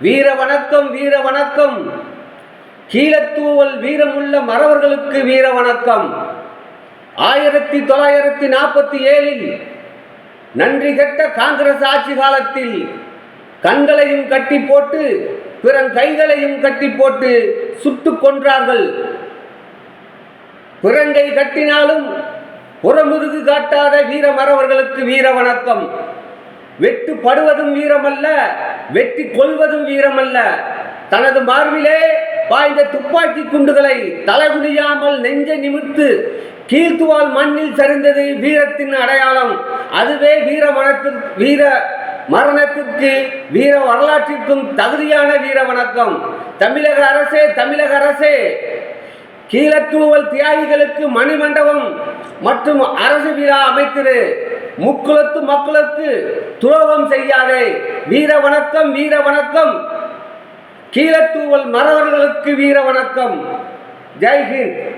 வீர வணக்கம் வீர வணக்கம் கீழத்தூவல் வீரமுள்ள மறவர்களுக்கு வீர வணக்கம் ஆயிரத்தி தொள்ளாயிரத்தி நாற்பத்தி ஏழில் நன்றி கெட்ட காங்கிரஸ் ஆட்சி காலத்தில் கண்களையும் கட்டி போட்டு பிறன் கைகளையும் கட்டி போட்டு சுட்டு கொன்றார்கள். பிறங்கை கட்டினாலும் புறமுதுகு காட்டாத வீரமறவர்களுக்கு வீர வணக்கம் வெட்டுப்படுவதும் வீரமல்ல வெட்டி கொள்வதும் வீரமல்ல. தனது மார்பிலே பாய்ந்த துப்பாக்கி குண்டுகளை தலைகுனியாமல் நெஞ்சை நிமிர்த்து கீழ்த்துவால் மண்ணில் சரிந்தது வீரத்தின் அடையாளம். அதுவே வீர மனத்திற்கு வீர மரணத்திற்கு வீர வரலாற்றிற்கும் தகுதியான வீர வணக்கம். தமிழக அரசே தமிழக அரசே! கீழத்தூவல் தியாகிகளுக்கு மணிமண்டபம் மற்றும் அரசு விழா அமைத்திரு. முக்குலத்து மக்களுக்கு துரோகம் செய்யாதே. வீர வணக்கம் வீர வணக்கம். கீழத்தூவல் மறவர்களுக்கு வீர வணக்கம். ஜெய்ஹிந்த்